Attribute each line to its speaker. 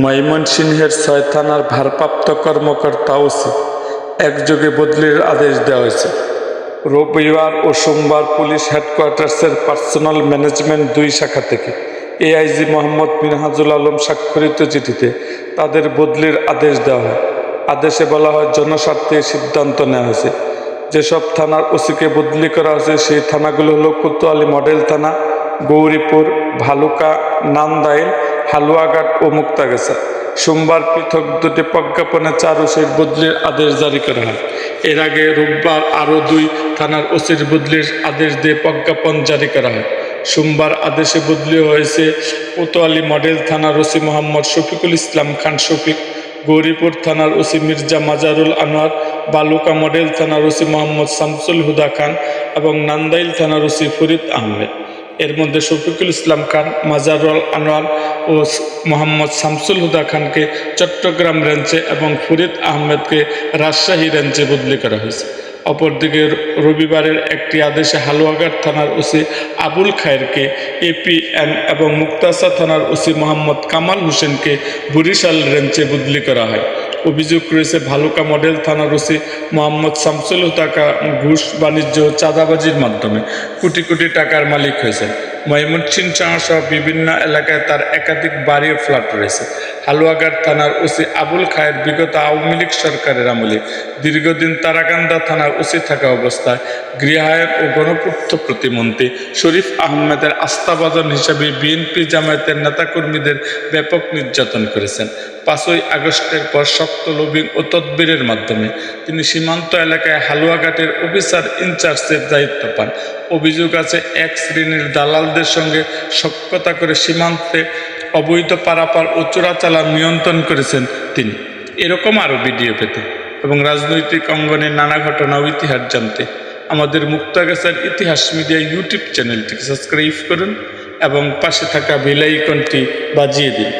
Speaker 1: ময়মনসিংহের ছয় থানার ভারপ্রাপ্ত কর্মকর্তা ওসি একযোগে বদলির আদেশ দেওয়া হয়েছে। রবিবার ও সোমবার পুলিশ হেডকোয়ার্টার্সের পার্সোনাল ম্যানেজমেন্ট দুই শাখা থেকে এআইজি মোহাম্মদ মিনহাজুল আলম স্বাক্ষরিত চিঠিতে তাদের বদলির আদেশ দেওয়া হয়। আদেশে বলা হয়, জনস্বার্থে সিদ্ধান্ত নেওয়া হয়েছে। যেসব থানার ওসিকে বদলি করা হয়েছে, সেই থানাগুলো হলো কোতোয়ালি মডেল থানা, গৌরীপুর, ভালুকা, নান্দাইল হালুয়াঘাট ও মুক্তাগাছা। সোমবার পৃথক দুটি প্রজ্ঞাপনে চার ওসির বদলির আদেশ জারি করা হয়। এর আগে রোববার আরও দুই থানার ওসির বদলির আদেশ দিয়ে প্রজ্ঞাপন জারি করা হয়। সোমবার আদেশে বদলি হয়েছে কোতোয়ালি মডেল থানার ওসি মোহাম্মদ শফিকুল ইসলাম খান শফিক, গৌরীপুর থানার ওসি মির্জা মাজারুল আনোয়ার, বালুকা মডেল থানার ওসি মোহাম্মদ শামসুল হুদা খান এবং নান্দাইল থানার ওসি ফরিদ আহমেদ। এর মধ্যে শফিকুল ইসলাম খান, মাজারুল আনোয়ার ও মোহাম্মদ শামসুল হুদা খানকে চট্টগ্রাম রেঞ্চে এবং ফরিদ আহমেদকে রাজশাহী রেঞ্জে বদলি করা হয়েছে। অপরদিকে রবিবারের একটি আদেশে হালুয়াঘাট থানার ওসি আবুল খায়েরকে এপিএম এবং মুক্তাসা থানার ওসি মোহাম্মদ কামাল হোসেনকে বরিশাল রেঞ্জে বদলি করা হয়। অভিযোগ রয়েছে, ভালুকা মডেল থানার ওসি মোহাম্মদ শামসুল হুতাকা ঘুষ বাণিজ্য চাঁদাবাজির মাধ্যমে কোটি কোটি টাকার মালিক হয়েছেন। ময়মনসিংহ সহ বিভিন্ন এলাকায় তার একাধিক বাড়ি ও ফ্ল্যাট রয়েছে। হালুয়াঘাট থানার ওসি আবুল খায়ের বিগত আওয়ামী লীগ সরকারের আমলে দীর্ঘদিন তারাকান্দা থানার ওসি থাকা অবস্থায় গৃহায়ন ও গণপূর্ত প্রতিমন্ত্রী শরীফ আহমেদের আস্থাভাজন হিসাবে বিএনপি জামায়াতের নেতাকর্মীদের ব্যাপক নির্যাতন করেছেন। পাঁচই আগস্টের পর শক্ত লবিং ও তদবিরের মাধ্যমে তিনি সীমান্ত এলাকায় হালুয়াঘাটের অফিসার ইনচার্জের দায়িত্ব পান। অভিযোগ আছে, এক শ্রেণির দালালদের সঙ্গে সক্ষতা করে সীমান্তে অবৈধ পারাপার ও চোরাচালান নিয়ন্ত্রণ করেছেন তিনি। এরকম আরও ভিডিও পেতে এবং রাজনৈতিক অঙ্গনে নানা ঘটনা ও ইতিহাস জানতে আমাদের মুক্তাগাছার ইতিহাস মিডিয়া ইউটিউব চ্যানেলটিকে সাবস্ক্রাইব করুন এবং পাশে থাকা বেলাইকনটি বাজিয়ে দিন।